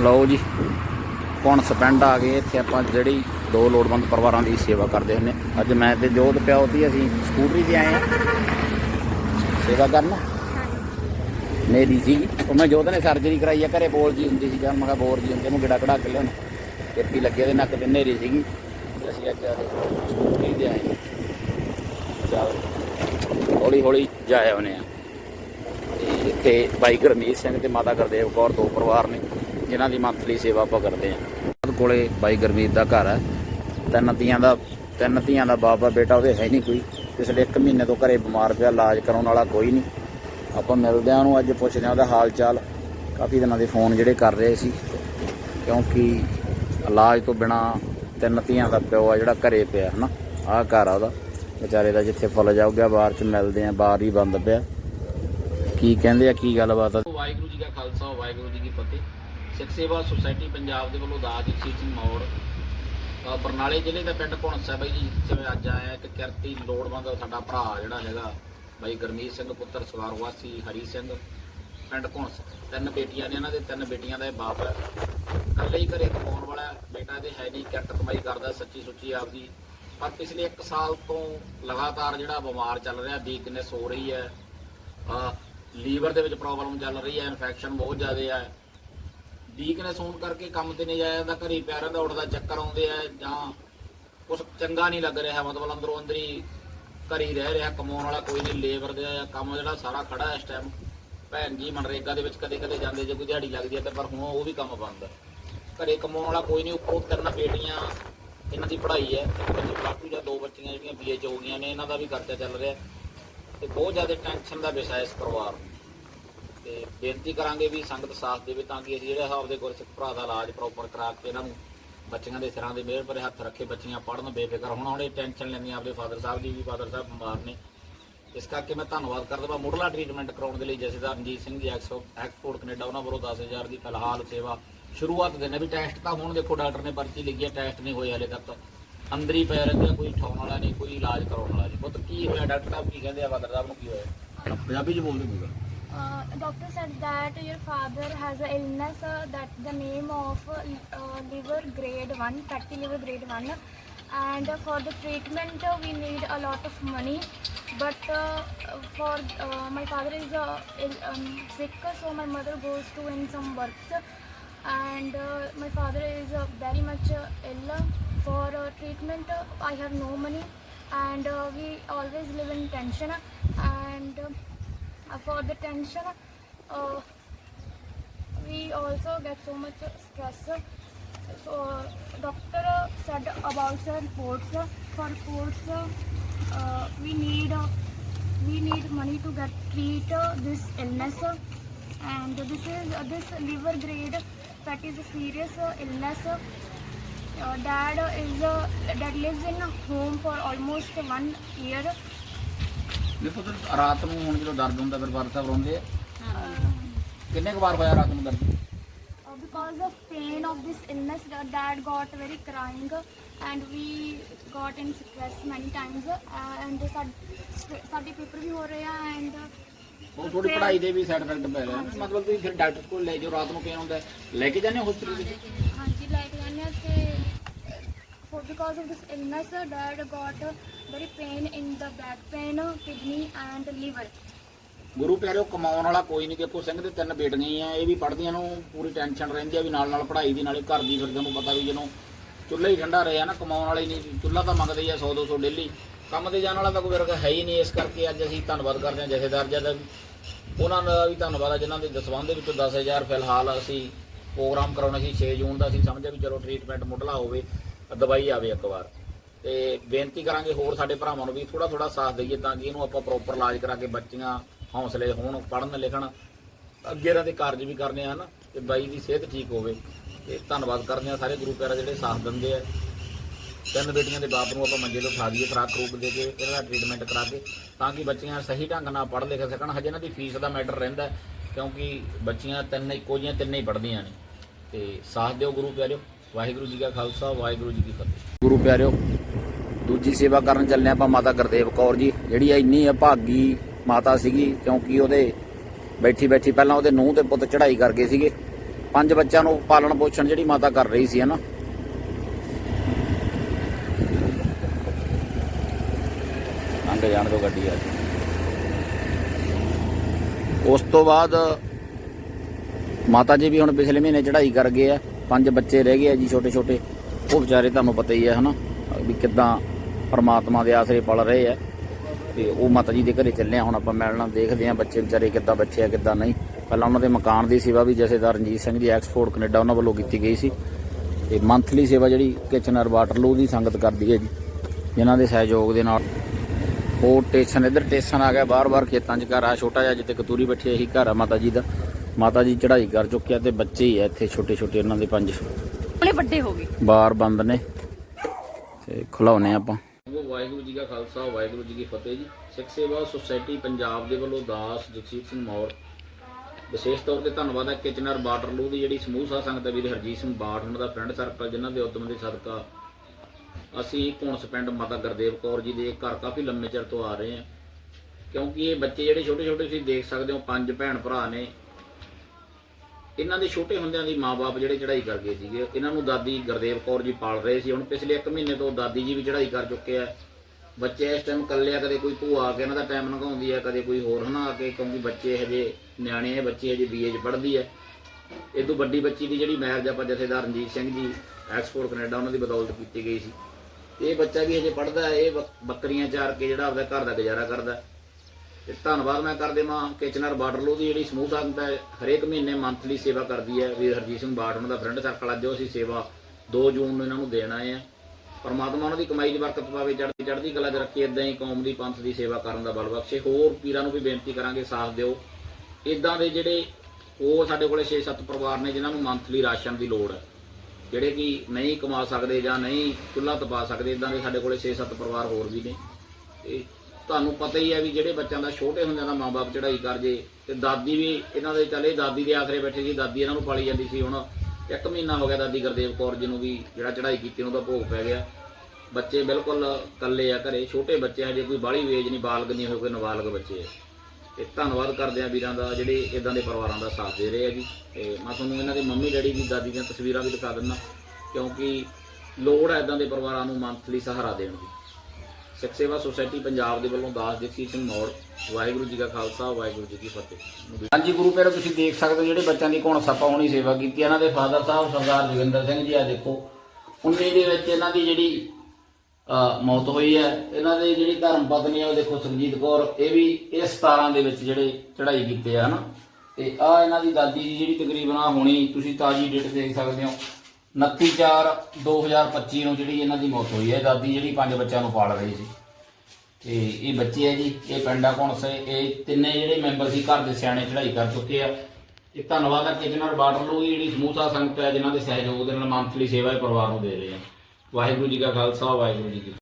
ਲਓ ਜੀ ਹੁਣ ਸਪੈਂਡ ਆ ਗਏ ਇੱਥੇ ਆਪਾਂ ਜਿਹੜੀ ਦੋ ਲੋੜਵੰਦ ਪਰਿਵਾਰਾਂ ਦੀ ਸੇਵਾ ਕਰਦੇ ਹੁੰਨੇ ਅੱਜ ਮੈਂ ਤੇ ਜੋਤ ਪਿਓ ਤੀ ਅਸੀਂ ਸਕੂਟਰੀ ਤੇ ਆਏ ਆ ਸੇਵਾ ਕਰਨ? ਮੇਰੀ ਸੀ ਉਹ ਮੈਂ ਜੋਤ ਨੇ ਸਰਜਰੀ ਕਰਾਈ ਆ ਘਰੇ ਬੋਲ ਜੀ ਹੁੰਦੀ ਸੀ ਜਾਂ ਮੈਂ ਕਿਹਾ ਬੋਰ ਜੀ ਹੁੰਦੇ ਨੂੰ ਗਿੜਾ ਕਢਾ ਕੇ ਲਿਆਉਣਾ ਕਿਰਪੀ ਲੱਗੇ ਦੇ ਨੱਕ ਤੇ ਨੇਰੀ ਸੀਗੀ। ਅਸੀਂ ਅੱਜ ਸਕੂਟਰੀ ਤੇ ਆਏ ਚੱਲ ਹੌਲੀ ਹੌਲੀ ਜਾਇਆ ਉਹਨੇ ਆ ਤੇ ਇੱਥੇ ਬਾਈ ਗੁਰਮੀਤ ਸਿੰਘ ਤੇ ਮਾਤਾ ਗੁਰਦੇਵ ਕੌਰ ਦੋ ਪਰਿਵਾਰ ਨੇ। ਜਿਨ੍ਹਾਂ ਦੀ ਮੰਥਲੀ ਸੇਵਾ ਆਪਾਂ ਕਰਦੇ ਆਂ ਉਹਦੇ ਕੋਲੇ ਬਾਈ ਗੁਰਮੀਤ ਦਾ ਘਰ ਹੈ। ਤਿੰਨ ਧੀਆਂ ਦਾ, ਤਿੰਨ ਧੀਆਂ ਦਾ ਬਾਪ ਆ, ਬੇਟਾ ਉਹਦੇ ਹੈ ਨਹੀਂ ਕੋਈ। ਪਿਛਲੇ 1 ਮਹੀਨੇ ਤੋਂ ਘਰੇ ਬਿਮਾਰ ਪਿਆ, ਇਲਾਜ ਕਰਾਉਣ ਵਾਲਾ ਕੋਈ ਨਹੀਂ। ਆਪਾਂ ਮਿਲਦੇ ਆਂ ਉਹਨੂੰ ਅੱਜ ਪੁੱਛਦੇ ਆਂ ਉਹਦਾ ਹਾਲ ਚਾਲ ਕਾਫੀ ਦਿਨਾਂ ਦੇ ਫੋਨ ਜਿਹੜੇ ਕਰ ਰਹੇ ਸੀ। ਕਿਉਂਕਿ ਇਲਾਜ ਤੋਂ ਬਿਨਾ ਤਿੰਨ ਧੀਆਂ ਦਾ ਪਿਓ ਆ ਜਿਹੜਾ ਘਰੇ ਪਿਆ, ਹਨਾ? ਆਹ ਘਰ ਆ ਉਹਦਾ। ਵਿਚਾਰੇ ਦਾ ਜਿੱਥੇ ਫੁੱਲ ਜਾਊਗਾ ਬਾਹਰ ਚ ਮਿਲਦੇ ਆਂ ਬਾਹਰ ਹੀ ਬੰਦ ਪਿਆ। ਕੀ ਕਹਿੰਦੇ ਆ, ਕੀ ਗੱਲਬਾਤ ਆ? ਵਾਹਿਗੁਰੂ ਜੀ ਕਾ ਖਾਲਸਾ, ਵਾਹਿਗੁਰੂ ਜੀ ਸਿੱਖ ਸੇਵਾ ਸੁਸਾਇਟੀ ਪੰਜਾਬ ਦੇ ਵੱਲੋਂ ਦਾਜ ਸਿੰਘ ਸਿੰਘ ਮੌੜ ਬਰਨਾਲੇ ਜ਼ਿਲ੍ਹੇ ਦਾ ਪਿੰਡ ਘੁਣਸਾ ਬਾਈ ਜੀ ਜਿਵੇਂ ਅੱਜ ਆਇਆ, ਇੱਕ ਕਿਰਤੀ ਲੋੜਵੰਦ ਸਾਡਾ ਭਰਾ ਜਿਹੜਾ ਹੈਗਾ ਬਾਈ ਗਰਮੀਤ ਸਿੰਘ, ਪੁੱਤਰ ਸਵਾਰ ਵਾਸੀ ਹਰੀ ਸਿੰਘ, ਪਿੰਡ ਘੁਣਸਾ। ਤਿੰਨ ਬੇਟੀਆਂ ਨੇ ਇਹਨਾਂ ਦੇ, ਤਿੰਨ ਬੇਟੀਆਂ ਦਾ ਇਹ ਬਾਪ ਹੈ। ਇਕੱਲੇ ਹੀ ਘਰੇ ਕਮਾਉਣ ਵਾਲਾ ਬੇਟਾ ਇਹਦੇ ਹੈ ਨਹੀਂ, ਕਿਰਤ ਕਮਾਈ ਕਰਦਾ ਸੱਚੀ ਸੁੱਚੀ ਆਪਦੀ। ਪਰ ਪਿਛਲੇ 1 ਸਾਲ ਤੋਂ ਲਗਾਤਾਰ ਜਿਹੜਾ ਬਿਮਾਰ ਚੱਲ ਰਿਹਾ ਵੀਕਨੈਸ ਹੋ ਰਹੀ ਹੈ। ਲੀਵਰ ਦੇ ਵਿੱਚ ਪ੍ਰੋਬਲਮ ਚੱਲ ਰਹੀ ਹੈ ਇਨਫੈਕਸ਼ਨ ਬਹੁਤ ਜ਼ਿਆਦਾ ਹੈ। ਵੀਕਨੈਸ ਹੋਣ ਕਰਕੇ ਕੰਮ ਤੇ ਨਹੀਂ ਜਾਇਆ ਜਾਂਦਾ, ਘਰੇ ਪਿਆ ਰਹਿੰਦਾ ਉੱਠਦਾ ਚੱਕਰ ਆਉਂਦੇ ਆ, ਜਾਂ ਕੁਝ ਚੰਗਾ ਨਹੀਂ ਲੱਗ ਰਿਹਾ, ਮਤਲਬ ਅੰਦਰੋਂ ਅੰਦਰ ਹੀ ਘਰੇ ਹੀ ਰਹਿ ਰਿਹਾ, ਕਮਾਉਣ ਵਾਲਾ ਕੋਈ ਨਹੀਂ ਲੇਬਰ ਦਾ ਕੰਮ ਜਿਹੜਾ ਸਾਰਾ ਖੜਾ ਇਸ ਟਾਈਮ ਭੈਣ ਜੀ ਮਨਰੇਗਾ ਦੇ ਵਿੱਚ ਕਦੇ ਕਦੇ ਜਾਂਦੇ, ਜੇ ਕੋਈ ਦਿਹਾੜੀ ਲੱਗਦੀ ਹੈ ਤਾਂ ਪਰ ਹੁਣ ਉਹ ਵੀ ਕੰਮ ਬੰਦ ਹੈ ਘਰੇ ਕਮਾਉਣ ਵਾਲਾ ਕੋਈ ਨਹੀਂ, ਉੱਪਰੋਂ ਤਿੰਨ ਬੇਟੀਆਂ ਇਹਨਾਂ ਦੀ ਪੜ੍ਹਾਈ ਹੈ ਇੱਕ ਬੱਚੀ ਜਾਂ ਦੋ ਬੱਚੀਆਂ ਜਿਹੜੀਆਂ ਬੀਏ ਚ ਹੋ ਗਈਆਂ ਨੇ, ਇਹਨਾਂ ਦਾ ਵੀ ਖਰਚਾ ਚੱਲ ਰਿਹਾ। ਤੇ ਬਹੁਤ ਜ਼ਿਆਦਾ ਟੈਨਸ਼ਨ ਦਾ ਵਿਸ਼ਾ ਹੈ ਇਸ ਪਰਿਵਾਰ ਨੂੰ। ਤੇ ਬੇਨਤੀ ਕਰਾਂਗੇ ਵੀ ਸੰਗਤ ਸਾਥ ਦੇਵੇ ਤਾਂ ਕਿ ਅਸੀਂ ਜਿਹੜੇ ਆਪਦੇ ਗੁਰਸਿੱਖ ਭਰਾ ਦਾ ਇਲਾਜ ਪ੍ਰੋਪਰ ਕਰਾ ਕੇ ਇਹਨਾਂ ਨੂੰ ਬੱਚੀਆਂ ਦੇ ਸਿਰਾਂ ਦੇ ਮਿਹਰ ਭਰੇ ਹੱਥ ਰੱਖੇ, ਬੱਚੀਆਂ ਪੜ੍ਹਨ, ਬੇਫਿਕਰ ਹੁਣ। ਉਹਨੇ ਟੈਨਸ਼ਨ ਲੈਂਦੀਆਂ ਆਪਦੇ ਫਾਦਰ ਸਾਹਿਬ ਦੀ ਵੀ ਫਾਦਰ ਸਾਹਿਬ ਬਿਮਾਰ ਨੇ। ਇਸ ਕਰਕੇ ਮੈਂ ਧੰਨਵਾਦ ਕਰਦਾ ਹਾਂ ਮੁੱਢਲਾ ਟ੍ਰੀਟਮੈਂਟ ਕਰਾਉਣ ਦੇ ਲਈ ਜਥੇਦਾਰ Ranjit Singh ji expo export Canada, ਉਹਨਾਂ ਵੱਲੋਂ 10000 ਦੀ ਫਿਲਹਾਲ ਸੇਵਾ ਸ਼ੁਰੂਆਤ ਦੇ ਨੇ ਵੀ ਟੈਸਟ ਤਾਂ ਹੁਣ ਦੇਖੋ ਡਾਕਟਰ ਨੇ ਪਰਚੀ ਲਿਖੀ ਹੈ ਟੈਸਟ ਨਹੀਂ ਹੋਏ ਹਲੇ ਤੱਕ। ਅੰਦਰ ਹੀ ਪੈ ਰਹਿੰਦੇ ਕੋਈ ਠਾਉਣ ਵਾਲਾ ਨਹੀਂ, ਕੋਈ ਇਲਾਜ ਕਰਾਉਣ ਵਾਲਾ ਨਹੀਂ। ਪੁੱਤ, ਕੀ ਹੋਇਆ? ਡਾਕਟਰ ਸਾਹਿਬ ਕੀ ਕਹਿੰਦੇ ਆ? ਫਾਦਰ ਸਾਹਿਬ ਨੂੰ ਕੀ ਹੋਇਆ? ਪੰਜਾਬੀ ਚ ਬੋਲਦੇ ਕੋਈ Uh, doctor said that your father has a illness uh, that the name of uh, liver grade 1 fatty liver grade 1 and uh, for the treatment uh, we need a lot of money. But uh, for uh, my father is uh, ill, um, sick so my mother goes to in some works. And uh, my father is uh, very much uh, ill for uh, treatment. Uh, i have no money. And uh, we always live in tension. And uh, for the tension uh, we also get so much stress. So doctor uh, said about the reports. For reports uh, we need uh, we need money to get treat uh, this illness. And this is uh, this liver grade that is a serious uh, illness. Uh, dad is uh, dad lives in home for almost one year ਦੇਖੋ ਤੇ ਰਾਤ ਨੂੰ ਹੁਣ ਜਦੋਂ ਦਰਦ ਹੁੰਦਾ ਫਿਰ father ਸਾਹਿਬ ਰੋਂਦੇ ਆ ਕਿੰਨੇ ਕੁ ਵਾਰ ਹੋਇਆ ਰਾਤ ਨੂੰ ਦਰਦ? Uh, because of pain of this illness, dad got very crying, and we got in stress many times. Uh, and ਸਾਡ- ਪੇਪਰ ਵੀ ਹੋ ਰਹੇ ਆ and ਉਹ ਥੋੜੀ ਪੜ੍ਹਾਈ ਦੇ ਵੀ ਸਾਈਡ ਇਫੈਕਟ ਪੈ ਰਿਹਾ ਮਤਲਬ ਤੁਸੀਂ ਫਿਰ ਡਾਕਟਰ ਕੋਲ ਲੈ ਜਾਓ ਰਾਤ ਨੂੰ ਕਿਹਾ ਹੁੰਦਾ? ਲੈ ਕੇ ਜਾਂਦੇ ਹਸਪੀਟਲ ਵਿੱਚ? ਹਾਂਜੀ ਲੈ ਕੇ ਜਾਂਦੇ ਆ ਤੇ for because of this illness, dad got very pain in the back pain, kidney and liver. ਗੁਰੂ ਪਿਆਰਿਓ ਕਮਾਉਣ ਵਾਲਾ ਕੋਈ ਨਹੀਂ ਦੇਖੋ ਸਿੰਘ ਦੇ ਤਿੰਨ ਬੇਟੀਆਂ ਆ ਇਹ ਵੀ ਪੜ੍ਹਦੀਆਂ ਨੂੰ ਪੂਰੀ ਟੈਨਸ਼ਨ ਰਹਿੰਦੀ ਆ ਵੀ ਨਾਲ ਨਾਲ ਪੜ੍ਹਾਈ ਦੀ ਨਾਲੇ ਘਰ ਦੀ ਫਿਰ ਤੁਹਾਨੂੰ ਪਤਾ ਵੀ ਜਦੋਂ ਚੁੱਲ੍ਹਾ ਹੀ ਠੰਡਾ ਰਿਹਾ ਨਾ ਕਮਾਉਣ ਵਾਲੇ ਨਹੀਂ ਚੁੱਲ੍ਹਾ ਤਾਂ ਮੰਗਦੇ ਹੀ ਆ 100 200 ਡੇਲੀ। ਕੰਮ ਤੇ ਜਾਣ ਵਾਲਾ ਤਾਂ ਕੋਈ ਵਰਗਾ ਹੈ ਹੀ ਨਹੀਂ ਇਸ ਕਰਕੇ ਅੱਜ ਅਸੀਂ ਧੰਨਵਾਦ ਕਰਦੇ ਹਾਂ ਜਥੇਦਾਰ ਜੀ ਦਾ ਵੀ। ਉਹਨਾਂ ਦਾ ਵੀ ਧੰਨਵਾਦ ਆ ਜਿਨ੍ਹਾਂ ਦੇ ਦਸਵੰਧ ਦੇ ਵਿੱਚੋਂ 10000 ਫਿਲਹਾਲ ਅਸੀਂ ਪ੍ਰੋਗਰਾਮ ਕਰਾਉਣਾ ਸੀ 6 ਜੂਨ ਦਾ ਅਸੀਂ ਸਮਝਿਆ ਵੀ ਚਲੋ ਟ੍ਰੀਟਮੈਂਟ ਮੁੱਢਲਾ ਹੋਵੇ। ਦਵਾਈ ਆਵੇ ਇੱਕ ਵਾਰ। ਤੇ ਬੇਨਤੀ ਕਰਾਂਗੇ ਹੋਰ ਸਾਡੇ ਭਰਾਵਾਂ ਨੂੰ ਵੀ ਥੋੜਾ ਥੋੜਾ ਸਾਥ ਦਈਏ ਤਾਂ ਕਿ ਇਹਨੂੰ ਆਪਾਂ ਪ੍ਰੋਪਰ ਇਲਾਜ ਕਰਾ ਕੇ ਬੱਚੀਆਂ ਹੌਸਲੇ ਹੋਣ, ਪੜ੍ਹਨ, ਲਿਖਣ, ਅੱਗੇ ਇਹਨਾਂ ਦੇ ਕਾਰਜ ਵੀ ਕਰਨੇ ਆ ਨਾ ਤੇ ਬਾਈ ਦੀ ਸਿਹਤ ਠੀਕ ਹੋਵੇ। ਤੇ ਧੰਨਵਾਦ ਕਰਦੇ ਆ ਸਾਰੇ ਗੁਰੂ ਪਿਆਰਾ ਜਿਹੜੇ ਸਾਥ ਦਿੰਦੇ ਆ। ਤਿੰਨ ਬੇਟੀਆਂ ਦੇ ਬਾਪ ਨੂੰ ਆਪਾਂ ਮੰਜੇ ਤੋਂ ਉਠਾ ਦਈਏ ਫਰਾਕ ਰੂਪ ਦੇ ਕੇ ਇਹਨਾਂ ਦਾ ਟ੍ਰੀਟਮੈਂਟ ਕਰਾ ਕੇ ਤਾਂ ਕਿ ਬੱਚੀਆਂ ਸਹੀ ਢੰਗ ਨਾਲ ਪੜ੍ਹ ਲਿਖ ਸਕਣ। ਹਜੇ ਇਹਨਾਂ ਦੀ ਫੀਸ ਦਾ ਮੈਟਰ ਰਹਿੰਦਾ ਕਿਉਂਕਿ ਬੱਚੀਆਂ ਤਿੰਨ ਇੱਕੋ ਜਿਹੀਆਂ ਤਿੰਨੇ ਹੀ ਪੜ੍ਹਦੀਆਂ ਨੇ। ਤੇ ਸਾਥ ਦਿਓ ਗੁਰੂ ਪਿਆਰਿਓ। ਵਾਹਿਗੁਰੂ ਜੀ ਕਾ ਖਾਲਸਾ, ਵਾਹਿਗੁਰੂ ਜੀ ਕੀ ਫਤਿਹ। ਗੁਰੂ ਪਿਆਰਿਓ, ਦੂਜੀ ਸੇਵਾ ਕਰਨ ਚੱਲੇ ਆਪਾਂ ਮਾਤਾ ਗੁਰਦੇਵ ਕੌਰ ਜੀ, ਜਿਹੜੀ ਇੰਨੀ ਅਭਾਗੀ ਮਾਤਾ ਸੀਗੀ, ਕਿਉਂਕਿ ਉਹਦੇ ਬੈਠੀ ਬੈਠੀ ਪਹਿਲਾਂ ਉਹਦੇ ਨੂੰਹ ਤੇ ਪੁੱਤ ਚੜ੍ਹਾਈ ਕਰ ਗਏ ਸੀਗੇ। ਪੰਜ ਬੱਚਿਆਂ ਨੂੰ ਪਾਲਣ ਪੋਸ਼ਣ ਜਿਹੜੀ ਮਾਤਾ ਕਰ ਰਹੀ ਸੀ, ਹਨਾ? ਲੰਘ ਜਾਣ ਦੋ ਗੱਡੀ ਆ ਉਸ ਤੋਂ ਬਾਅਦ ਮਾਤਾ ਜੀ ਵੀ ਹੁਣ ਪਿਛਲੇ ਮਹੀਨੇ ਚੜ੍ਹਾਈ ਕਰ ਗਏ ਆ। ਪੰਜ ਬੱਚੇ ਰਹਿ ਗਏ ਆ ਜੀ ਛੋਟੇ ਛੋਟੇ। ਉਹ ਵਿਚਾਰੇ ਤੁਹਾਨੂੰ ਪਤਾ ਹੀ ਹੈ, ਹਨਾ, ਵੀ ਕਿੱਦਾਂ ਪਰਮਾਤਮਾ ਦੇ ਆਸਰੇ ਪਲ ਰਹੇ ਆ। ਤੇ ਉਹ ਮਾਤਾ ਜੀ ਦੇ ਘਰੇ ਚੱਲੇ ਆ, ਹੁਣ ਆਪਾਂ ਮਿਲਣਾ ਦੇਖਦੇ ਆ ਬੱਚੇ ਵਿਚਾਰੇ ਕਿੱਦਾਂ ਬੱਚੇ ਆ, ਕਿੱਦਾਂ ਨਹੀਂ। ਪਹਿਲਾਂ ਉਹਨਾਂ ਦੇ ਮਕਾਨ ਦੀ ਸੇਵਾ ਵੀ ਜਥੇਦਾਰ ਰਣਜੀਤ ਸਿੰਘ ਜੀ ਐਕਸਪੋਰਟ ਕੈਨੇਡਾ ਉਹਨਾਂ ਵੱਲੋਂ ਕੀਤੀ ਗਈ ਸੀ। ਤੇ ਮੰਥਲੀ ਸੇਵਾ ਜਿਹੜੀ ਕਿਚਨਰ ਵਾਟਰਲੂ ਦੀ ਸੰਗਤ ਕਰਦੀ ਹੈ ਜੀ, ਜਿਨ੍ਹਾਂ ਦੇ ਸਹਿਯੋਗ ਦੇ ਨਾਲ। ਉਹ ਟੇਸਨ ਇੱਧਰ ਟੇਸਨ ਆ ਗਿਆ ਬਾਰ-ਬਾਰ ਖੇਤਾਂ 'ਚ ਘਰ ਆ, ਛੋਟਾ ਜਿਹਾ ਜਿੱਥੇ ਕਤੂਰੀ ਬੈਠੀ ਇਹੀ ਘਰ ਆ ਮਾਤਾ ਜੀ ਦਾ। ਮਾਤਾ ਜੀ ਚੜ੍ਹਾਈ ਕਰ ਚੁੱਕਿਆ ਤੇ ਬੱਚੇ ਹੀ ਆ ਇੱਥੇ ਛੋਟੇ ਛੋਟੇ ਉਹਨਾਂ ਦੇ ਪੰਜ। ਉਹਨੇ ਵੱਡੇ ਹੋ ਗਏ। ਬਾਰ ਬੰਦ ਨੇ ਤੇ ਖੁਲਾਉਨੇ ਆਪਾਂ। ਵਾਹਿਗੁਰੂ ਜੀ ਕਾ ਖਾਲਸਾ ਵਾਹਿਗੁਰੂ ਜੀ ਕੀ ਫਤਿਹ ਜੀ। ਸਿੱਖ ਸੇਵਾ ਸੁਸਾਇਟੀ ਪੰਜਾਬ ਦੇ ਵੱਲੋਂ ਦਾਸ ਜਗਸੀਰ ਸਿੰਘ ਮੌਰ ਵਿਸ਼ੇਸ਼ ਤੌਰ ਤੇ ਧੰਨਵਾਦ ਹੈ ਕਿਚਨਰ ਵਾਟਰਲੂ ਦੀ ਜਿਹੜੀ ਸਮੂਹ ਸਾਧ ਸੰਗਤ ਹੈ ਵੀਰ ਹਰਜੀਤ ਸਿੰਘ ਬਾਠ ਉਹਨਾਂ ਦਾ ਫਰੈਂਡ ਸਰਕਲ ਜਿਨ੍ਹਾਂ ਦੇ ਉਦਮ ਦੇ ਸਦਕਾ ਅਸੀਂ ਘੋਣਸ ਪਿੰਡ ਮਾਤਾ ਗੁਰਦੇਵ ਕੌਰ ਜੀ ਦੇ ਘਰ ਕਾਫੀ ਲੰਮੇ ਚਿਰ ਤੋਂ ਆ ਰਹੇ ਹਾਂ। ਕਿਉਂਕਿ ਇਹ ਬੱਚੇ ਜਿਹੜੇ ਛੋਟੇ ਛੋਟੇ ਤੁਸੀਂ ਦੇਖ ਸਕਦੇ ਹੋ ਪੰਜ ਭੈਣ ਭਰਾ ਨੇ। ਇਹਨਾਂ ਦੇ ਛੋਟੇ ਹੁੰਦਿਆਂ ਦੀ ਮਾਪੇ ਜਿਹੜੇ ਚੜ੍ਹਾਈ ਕਰ ਗਏ ਸੀਗੇ, ਇਹਨਾਂ ਨੂੰ ਦਾਦੀ ਗੁਰਦੇਵ ਕੌਰ ਜੀ ਪਾਲ ਰਹੇ ਸੀ। ਹੁਣ ਪਿਛਲੇ 1 ਮਹੀਨੇ ਤੋਂ ਦਾਦੀ ਜੀ ਵੀ ਚੜ੍ਹਾਈ ਕਰ ਚੁੱਕੇ ਆ। ਬੱਚੇ ਇਸ ਟਾਈਮ ਇਕੱਲੇ ਆ, ਕਦੇ ਕੋਈ ਭੂਆ ਆ ਕੇ ਇਹਨਾਂ ਦਾ ਟਾਈਮ ਲੰਘਾਉਂਦੀ ਆ, ਕਦੇ ਕੋਈ ਹੋਰ ਹਨਾ ਆ ਕੇ, ਕਿਉਂਕਿ ਬੱਚੇ ਹਜੇ ਨਿਆਣੇ ਆ, ਬੱਚੇ ਹਜੇ ਬੀਏ 'ਚ ਪੜ੍ਹਦੀ ਆ। ਇਹ ਤੋਂ ਵੱਡੀ ਬੱਚੀ ਦੀ ਜਿਹੜੀ ਮੈਰਿਜ ਆਪਾਂ ਜਥੇਦਾਰ ਰਣਜੀਤ ਸਿੰਘ ਜੀ ਐਕਸਪੋਰਟ ਕੈਨੇਡਾ ਉਹਨਾਂ ਦੀ ਬਦੌਲਤ ਕੀਤੀ ਗਈ ਸੀ। ਇਹ ਬੱਚਾ ਵੀ ਹਜੇ ਪੜ੍ਹਦਾ, ਇਹ ਬੱਕ- ਬੱਕਰੀਆਂ ਚਾਰ ਕੇ ਜਿਹੜਾ ਆਪਦਾ ਘਰ ਦਾ ਗੁਜ਼ਾਰਾ ਕਰਦਾ। ਤੇ ਧੰਨਵਾਦ ਮੈਂ ਕਰ ਦੇਵਾਂ ਕਿਚਨਰ ਬਾਰਡਰਲੋ ਦੀ ਜਿਹੜੀ ਸਮੂਹ ਸੰਗਤ ਹੈ, ਹਰੇਕ ਮਹੀਨੇ ਮੰਥਲੀ ਸੇਵਾ ਕਰਦੀ ਹੈ। ਵੀਰ ਹਰਜੀਤ ਸਿੰਘ ਬਾਠ ਉਹਨਾਂ ਦਾ ਫਰੈਂਡ ਸਰਕਲ ਅੱਜ ਉਹ ਅਸੀਂ ਸੇਵਾ 2 ਜੂਨ ਨੂੰ ਇਹਨਾਂ ਨੂੰ ਦੇਣ ਆਏ ਆ ਪਰਮਾਤਮਾ ਉਹਨਾਂ ਦੀ ਕਮਾਈ ਦੀ ਬਰਕਤ ਪਾਵੇ, ਚੜ੍ਹਦੀ ਚੜ੍ਹਦੀ ਕਲਾ 'ਚ ਰੱਖੇ ਇਦਾਂ ਹੀ ਕੌਮ ਦੀ ਪੰਥ ਦੀ ਸੇਵਾ ਕਰਨ ਦਾ ਬਲ ਬਖਸ਼ੇ। ਹੋਰ ਪੀਰਾਂ ਨੂੰ ਵੀ ਬੇਨਤੀ ਕਰਾਂਗੇ, ਸਾਥ ਦਿਓ। ਇਦਾਂ ਦੇ ਜਿਹੜੇ ਉਹ ਸਾਡੇ ਕੋਲੇ 6-7 ਪਰਿਵਾਰ ਨੇ ਜਿਨ੍ਹਾਂ ਨੂੰ ਮੰਥਲੀ ਰਾਸ਼ਨ ਦੀ ਲੋੜ ਹੈ। ਜਿਹੜੇ ਕਿ ਨਹੀਂ ਕਮਾ ਸਕਦੇ ਜਾਂ ਨਹੀਂ ਚੁੱਲ੍ਹਾ ਤਪਾ ਸਕਦੇ ਇਦਾਂ ਦੇ ਸਾਡੇ ਕੋਲੇ 6-7 ਪਰਿਵਾਰ ਹੋਰ ਵੀ ਨੇ। ਤੇ ਤੁਹਾਨੂੰ ਪਤਾ ਹੀ ਹੈ ਵੀ ਜਿਹੜੇ ਬੱਚਿਆਂ ਦਾ ਛੋਟੇ ਹੁੰਦਿਆਂ ਦਾ ਮਾਪੇ ਚੜ੍ਹਾਈ ਕਰ ਜੇ ਤੇ ਦਾਦੀ ਵੀ ਇਹਨਾਂ ਦੇ ਚੱਲੇ, ਦਾਦੀ ਦੇ ਆਸਰੇ ਬੈਠੇ ਸੀ, ਦਾਦੀ ਇਹਨਾਂ ਨੂੰ ਪਾਲੀ ਜਾਂਦੀ ਸੀ। ਹੁਣ ਇੱਕ ਮਹੀਨਾ ਹੋ ਗਿਆ ਦਾਦੀ ਗੁਰਦੇਵ ਕੌਰ ਜੀ ਨੂੰ ਵੀ ਜਿਹੜਾ ਚੜ੍ਹਾਈ ਕੀਤੀ ਉਹਦਾ ਭੋਗ ਪੈ ਗਿਆ। ਬੱਚੇ ਬਿਲਕੁਲ ਇਕੱਲੇ ਆ ਘਰੇ, ਛੋਟੇ ਬੱਚੇ ਹਜੇ ਕੋਈ ਬਾਹਲੀ ਵੇਜ ਨਹੀਂ, ਬਾਲਗ ਨਹੀਂ ਹੋਏ, ਕੋਈ ਨਾਬਾਲਗ ਬੱਚੇ ਆ। ਤੇ ਧੰਨਵਾਦ ਕਰਦੇ ਆ ਵੀਰਾਂ ਦਾ, ਜਿਹੜੇ ਇਦਾਂ ਦੇ ਪਰਿਵਾਰਾਂ ਦਾ ਸਾਥ ਦੇ ਰਹੇ ਆ ਜੀ। ਤੇ ਮੈਂ ਤੁਹਾਨੂੰ ਇਹਨਾਂ ਦੇ ਮੰਮੀ ਡੈਡੀ ਦੀ, ਦਾਦੀ ਦੀਆਂ ਤਸਵੀਰਾਂ ਵੀ ਦਿਖਾ ਦਿੰਦਾ, ਕਿਉਂਕਿ ਲੋੜ ਹੈ ਇਦਾਂ ਦੇ ਪਰਿਵਾਰਾਂ ਨੂੰ ਮੰਥਲੀ ਸਹਾਰਾ ਦੇਣ ਦੀ। ਸਿੱਖ ਸੇਵਾ ਸੁਸਾਇਟੀ ਪੰਜਾਬ ਦੇ ਵੱਲੋਂ ਦਾਸ ਜਗਸੀਰ ਸਿੰਘ ਮੌੜ, ਵਾਹਿਗੁਰੂ ਜੀ ਕਾ ਖਾਲਸਾ, ਵਾਹਿਗੁਰੂ ਜੀ ਕੀ ਫਤਿਹ। ਹਾਂਜੀ, ਗੁਰੂ ਪਿਆਰੇ, ਤੁਸੀਂ ਦੇਖ ਸਕਦੇ ਹੋ ਜਿਹੜੇ ਬੱਚਿਆਂ ਦੀ ਕੋਣ ਸਪਾ ਹੋਣੀ ਸੇਵਾ ਕੀਤੀ ਇਹਨਾਂ ਦੇ ਫਾਦਰ ਸਾਹਿਬ, ਸਰਦਾਰ ਜੋਗਿੰਦਰ ਸਿੰਘ ਜੀ ਆ ਦੇਖੋ। 19 ਦੇ ਵਿੱਚ ਇਹਨਾਂ ਦੀ ਜਿਹੜੀ ਮੌਤ ਹੋਈ ਹੈ। ਇਹਨਾਂ ਦੇ ਜਿਹੜੀ ਧਰਮ ਪਤਨੀ ਹੈ ਉਹ ਦੇਖੋ ਸੁਰਜੀਤ ਕੌਰ, ਇਹ ਵੀ ਇਹ 17 ਦੇ ਵਿੱਚ ਜਿਹੜੇ ਚੜ੍ਹਾਈ ਕੀਤੇ ਆ, ਹਨਾ। ਤੇ ਆ ਇਹਨਾਂ ਦੀ ਦਾਦੀ ਜੀ ਜਿਹੜੀ ਤਕਰੀਬਨ ਆਹ ਹੋਣੀ, ਤੁਸੀਂ ਤਾਜੀ ਡੇਟ ਦੇਖ ਸਕਦੇ ਹੋ। 29 4 2025 ਨੂੰ ਜਿਹੜੀ ਇਹਨਾਂ ਦੀ ਮੌਤ ਹੋਈ ਹੈ, ਦਾਦੀ ਜਿਹੜੀ ਪੰਜ ਬੱਚਿਆਂ ਨੂੰ ਪਾਲ ਰਹੀ ਸੀ। ਤੇ ਇਹ ਬੱਚੇ ਹੈ ਜੀ, ਇਹ ਪਿੰਡਾ ਕੌਣਸ ਇਹ ਤਿੰਨੇ ਜਿਹੜੇ ਮੈਂਬਰ ਸੀ, ਘਰ ਦੇ ਸਿਆਣੇ ਚੜ੍ਹਾਈ ਕਰ ਚੁੱਕੇ ਆ। ਇਹ ਧੰਨਵਾਦ ਹੈ ਕਿਜਨਰ ਬਾਰਡਰਲੂ ਦੀ ਜਿਹੜੀ ਸਮੂਹ ਸੰਗਤ ਹੈ ਜਿਨ੍ਹਾਂ ਦੇ ਸਹਿਯੋਗ ਦੇ ਨਾਲ ਮੰਥਲੀ ਸੇਵਾ ਇਹ ਪਰਿਵਾਰ ਨੂੰ ਦੇ ਰਹੇ ਆ। ਵਾਹਿਗੁਰੂ ਜੀ ਕਾ ਖਾਲਸਾ, ਵਾਹਿਗੁਰੂ ਜੀ ਕੀ